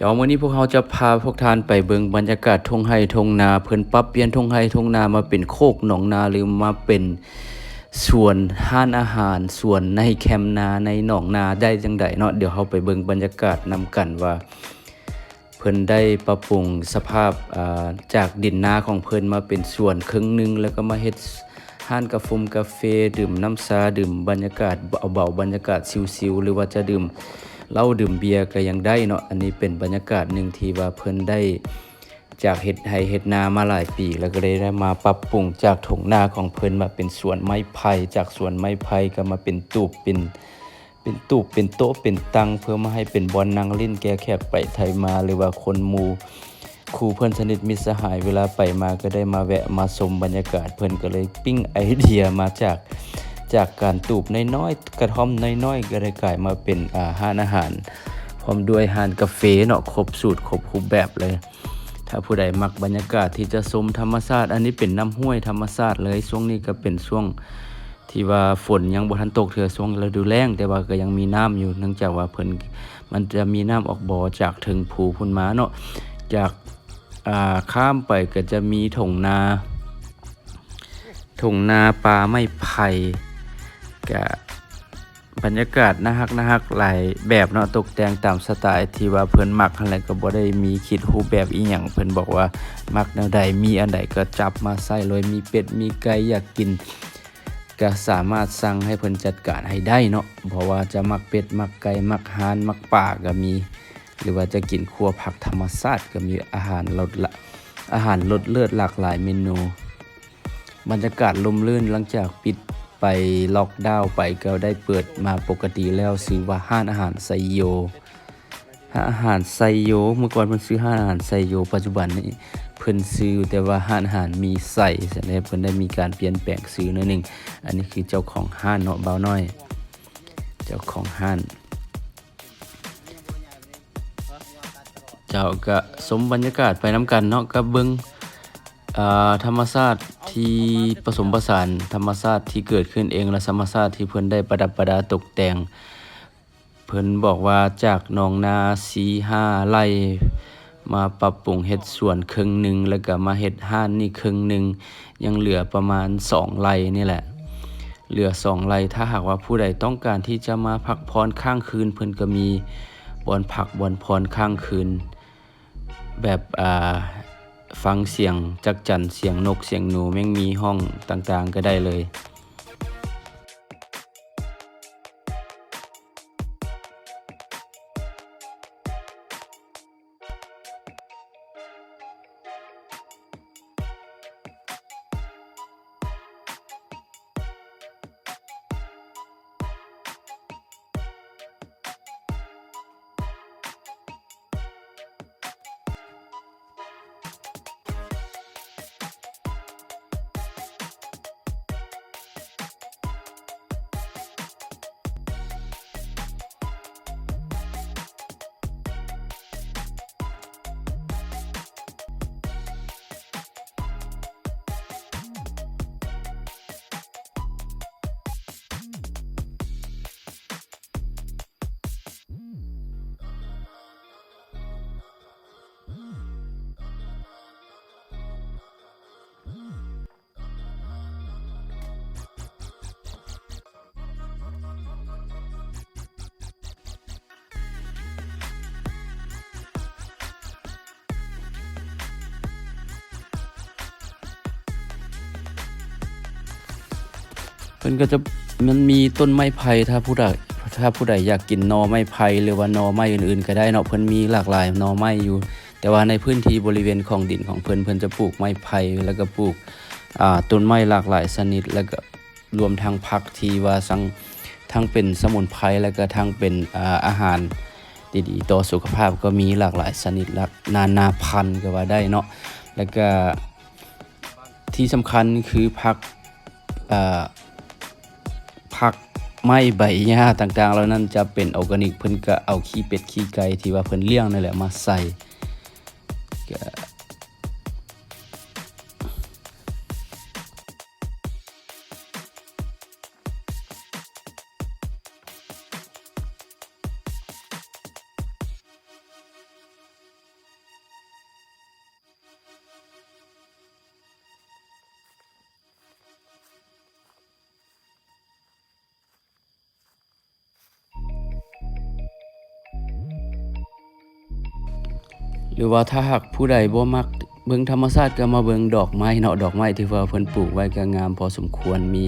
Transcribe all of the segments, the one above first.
เจ้ามื้อนี้พวกเราจะพาพวกท่านไปเบิ่งบรรยากาศทงไร่ทุ่งนาเพิ่นปรับเปลี่ยนทงไร่ทุ่งนามาเป็นโคกหนองนาหรือมาเป็นสวนห้านอาหารสวนในแคมป์นาในหนองนาได้จังไดเนาะเดี๋ยวเราไปเบิ่งบรรยากาศนำกันว่า เพิ่นได้ปรับปรุงสภาพาจากดินนาของเพิ่นมาเป็นสวนครึ่งหนึงแล้วก็มาเฮ็ดห้านกาแฟกาแฟดื่มน้ำชาดื่มบรรยากาศเบาๆบรรยากาศชิลๆหรือว่าจะดื่ม เหล้าดื่มเบียร์ก็ยังได้เนาะอันนี้เป็นบรรยากาศหนึ่งที่ว่าเพิ่นได้จากเฮ็ดไร่เฮ็ดนามาหลายปี แล้วก็ได้ได้มาปรับปรุงจากถงนาของเพิ่นมาเป็นสวนไม้ไผ่จากสวนไม้ไผ่ก็มาเป็นตูบเป็นเป็นตูบเป็นโต๊ะเป็นตังเพื่อมาให้เป็นบอลนางเล่นแก้แขกไปไทยมาหรือว่าคนมูครูเพื่อนสนิทมิตรสหายเวลาไปมาก็ได้มาแวะมาชมบรรยากาศเพื่อนก็เลยปิ้งไอเดียมาจาก จากการตูบน้อยๆกระท่อมน้อยๆก็ได้กลายมาเป็นอาหารอาหาร พร้อมด้วยอาหารกาแฟเนาะครบสูตรครบรูปแบบเลย ถ้าผู้ใดมักบรรยากาศที่จะชมธรรมชาติ อันนี้เป็นน้ำห้วยธรรมชาติเลยช่วงนี้ก็เป็นช่วงที่ว่าฝนยังบ่ทันตกเถื่อช่วงฤดูแล้งแต่ว่าก็ยังมีน้ำอยู่เนื่องจากว่าเพิ่นมันจะมีน้ำออกบ่อจากถึงภูพุ่นมาเนาะจากอ่าข้ามไปก็จะมีถงนาถงนาปลาไม้ไผ่ ก็บรรยากาศน่าฮักน่าฮักหลายแบบเนาะตกแต่งตามสไตล์ที่ว่าเพิ่นมักอะไรก็บ่ได้มีคิดรูปแบบอีหยังเพิ่นบอกว่ามักแนวใดมีอันใดก็จับมาใส่เลยมีเป็ดมีไก่อยากกิน ก็สามารถสั่งให้เพิ่นจัดการให้ได้เนาะเพราะว่าจะมักเป็ดมักไก่มักห่านมักป่าก็มี หรือว่าจะกินครัวผักธรรมชาติก็มีอาหารรสละอาหารรสเลือดหลากหลายเมนู บรรยากาศลมลื่นหลังจากปิด ไปล็อกดาวน์ไปก็ได้เปิดมาปกติแล้วซื้อว่าห้านอาหารไซโยห้านอาหารไซโยเมื่อก่อนเพิ่นซื้อห้านอาหารไซโยปัจจุบันนี้เพิ่นซื้อแต่ว่าห้านอาหารมีใส่แสดงเพิ่นได้มีการเปลี่ยนแปลงซื้อนิดนึงอันนี้คือเจ้าของห้านเนาะเบาน้อย เจ้าของห้าน เจ้าก็สมบรรยากาศไปน้ำกันเนาะกับเบิงธรรมชาติ ที่ผสมผสานธรรมชาติที่เกิดขึ้นเองและธรรมชาติที่เพิ่นได้ประดับประดาตกแต่ง เพิ่นบอกว่าจากหนองนาสีห้าไร่มาปรับปรุงเฮ็ดสวนครึ่งหนึ่งแล้วก็มาเฮ็ดห้านนี่ครึ่งหนึ่งยังเหลือประมาณสองไร่นี่แหละ เหลือสองไร่ถ้าหากว่าผู้ใดต้องการที่จะมาพักพรข้างคืน เพิ่นก็มีบอนพักบอนพรข้างคืน แบบอ่า ฟังเสียงจักจั่นเสียงนกเสียงหนูแม่งมีห้องต่างๆก็ได้เลย เพิ่นก็จะมันมีต้นไม้ไผ่ถ้าผู้ใดถ้าผู้ใดอยากกินนอไม้ไผ่หรือว่านอไม้อื่นๆ ก็ได้เนาะเพิ่นมีหลากหลายนอไม้อยู่ แต่ว่าในพื้นที่บริเวณของดินของเพิ่นเพิ่นจะปลูกไม้ไผ่แล้วก็ปลูกอ่าต้นไม้หลากหลายชนิด แล้วก็รวมทั้งผักที่ว่าสังทั้งเป็นสมุนไพรแล้วก็ทั้งเป็นอ่าอาหารดีๆต่อสุขภาพก็มีหลากหลายชนิดหลากนานาพันธุ์ก็ว่าได้เนาะแล้วก็ที่สำคัญคือผักอ่า ผักไม้ใบหญ้าต่างๆแล้วนั้นจะเป็นออร์แกนิกเพิ่นก็เอาขี้เป็ดขี้ไก่ที่ว่าเพิ่นเลี้ยงนั่นแหละมาใส่ หรือว่าถ้าหากผู้ใดบ่มักเบิ่งธรรมชาติก็มาเบิ่งดอกไม้เนาะดอกไม้ที่ว่าเพิ่นปลูกไว้ก็งามพอสมควรมี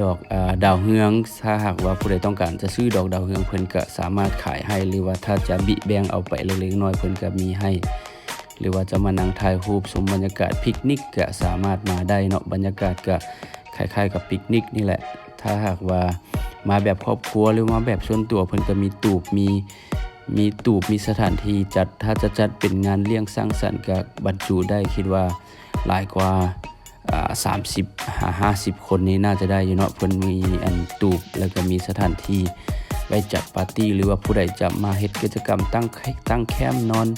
ดอกอาดาวเฮืองถ้าหากว่าผู้ใดต้องการจะซื้อดอกดาวเฮืองเพิ่นก็สามารถขายให้หรือว่าถ้าจะบิแบ่งเอาไปเล็กๆน้อยเพิ่นก็มีให้ หรือว่าจะมานั่งถ่ายรูปชมบรรยากาศปิกนิกก็สามารถมาได้เนาะบรรยากาศก็คล้ายๆกับปิกนิกนี่แหละ ถ้าหากว่ามาแบบครอบครัวหรือมาแบบส่วนตัวเพิ่นก็มีตูบมี มีตูบมีสถานที่จัดถ้าจะจัดเป็นงานเลี้ยงสร้างสรรค์ก็บรรจุได้คิดว่าหลายกว่าอ่า30หา50คนนี้น่าจะได้อยู่เนาะเพิ่นมีอันตูบแล้วก็มีสถานที่ไว้จัดปาร์ตี้หรือว่าผู้ใดจะมาเฮ็ดกิจกรรมตั้งตั้งแคมป์นอน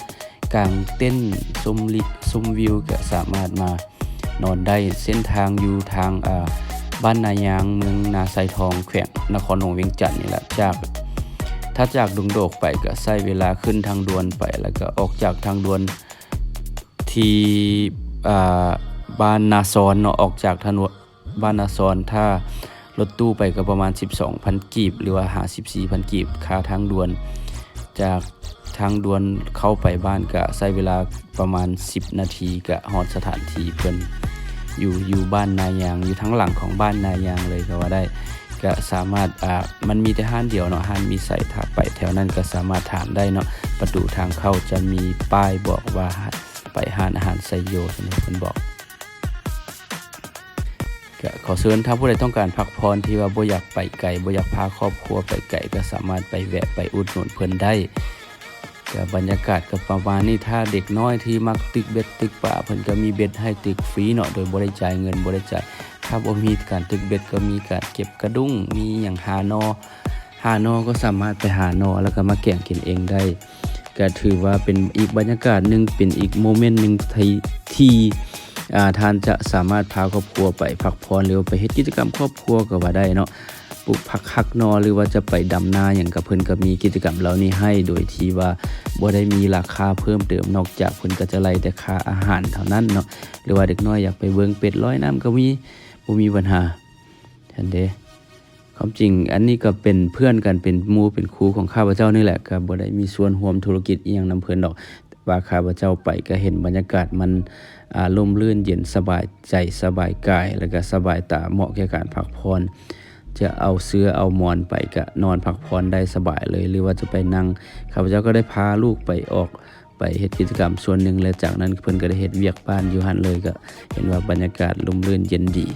กลางเต้นท์ชมลิชมวิวก็สามารถมานอนได้เส้นทางอยู่ทางบ้านนายางเมืองนาไซทองแขวงนครหลวงเวียงจันทน์นี่แหละจาก ถ้าจากดุงโดกไปก็ใช้เวลาขึ้นทางด่วนไปแล้วก็ออกจากทางด่วนที่บ้านนาซอนเนาะออกจากถนนบ้านนาซอนถ้ารถตู้ไปก็ประมาณ 12,000 กีบ หรือว่า54,000 กีบค่าทางด่วน จากทางด่วนเข้าไปบ้านก็ใช้เวลาประมาณ 10 นาทีก็ฮอดสถานที่เพิ่นอยู่อยู่บ้านนายางอยู่ทั้งหลังของบ้านนายางเลยก็ว่าได้ ก็สามารถอ่ามันมีแต่ห้านเดียวเนาะห้านมีใส่ถ้าไปแถวนั้นก็สามารถถามได้เนาะประตูทางเข้าจะมีป้ายบอกว่าไปห้านอาหารไซโยเพิ่นบอกก็ขอเชิญถ้าผู้ใดต้องการพักผ่อนที่ว่าบ่อยากไปไกลบ่อยากพาครอบครัวไปไกลก็สามารถไปแวะไปอุดหนุนเพิ่นได้ก็บรรยากาศก็ประมาณนี้ถ้าเด็กน้อยที่มักตึกเบ็ดตึกป่าเพิ่นก็มีเบ็ดให้ตึกฟรีเนาะโดยบ่ได้จ่ายเงินบ่ได้จ่าย ถ้าบ่มีการตึกเบ็ดก็มีการเก็บกระดุ้งมีหยังหานอ หานอก็สามารถไปหานอแล้วก็มาแกงกินเองได้ ก็ถือว่าเป็นอีกบรรยากาศหนึ่งเป็นอีกโมเมนต์หนึ่งที่ที่าท่านจะสามารถพาครอบครัวไปพักผ่อนหรือว่าไปเฮ็ดกิจกรรมครอบครัวก็ว่าได้เนาะปลูกผักฮักนอหรือว่าจะไปดำนาอย่างกับเพิ่นก็มีกิจกรรมเหล่านี้ให้ โดยที่ว่าบ่ได้มีราคาเพิ่มเติมนอกจากเพิ่นก็จะไล่แต่ค่าอาหารเท่านั้นเนาะหรือว่าเด็กน้อยอยากไปเบิ่งเป็ดลอยน้ำก็มี บ่มีปัญหาท่านเด้ความจริงอันนี้ก็เป็นเพื่อนกันเป็นมูเป็นครูของข้าพเจ้านี่แหละก็บ่ได้มีส่วนร่วมธุรกิจอีหยังนำเพิ่นดอกว่าข้าพเจ้าไปก็เห็นบรรยากาศมันอาร่มรื่นเย็นสบายใจสบายกาย แล้วก็สบายตาเหมาะแก่การพักผ่อนจะเอาเสื้อเอาหมอนไปก็นอนพักผ่อนได้สบายเลย หรือว่าจะไปนั่งข้าพเจ้าก็ได้พาลูกไปออก ไปเฮ็ดกิจกรรมส่วนหนึ่งและจากนั้นเพิ่นก็ได้เฮ็ดเวียกบ้านอยู่หันเลยก็เห็นว่าบรรยากาศร่มรื่นเย็นดี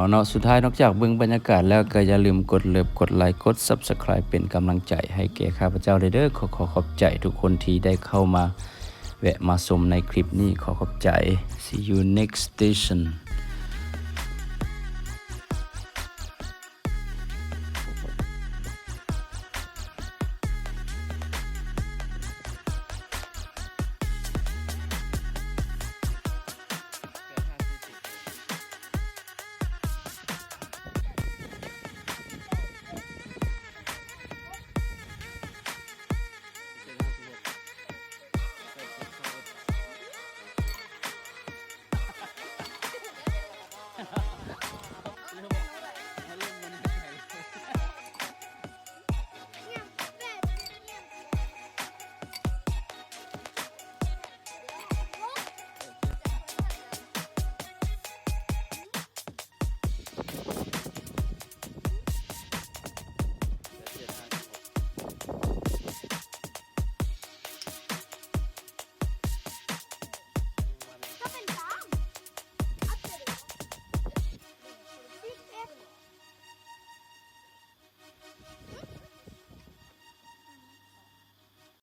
เอาเนาะสุดท้ายนอกจากเบื้องบรรยากาศแล้วก็อย่าลืมกดเลิฟกดไลค์กด Subscribe เป็นกำลังใจให้แก่ข้าพเจ้าเด้อขอขอขอบใจทุกคนที่ได้เข้ามา แวะมาชมในคลิปนี้ขอขอบใจ see you next station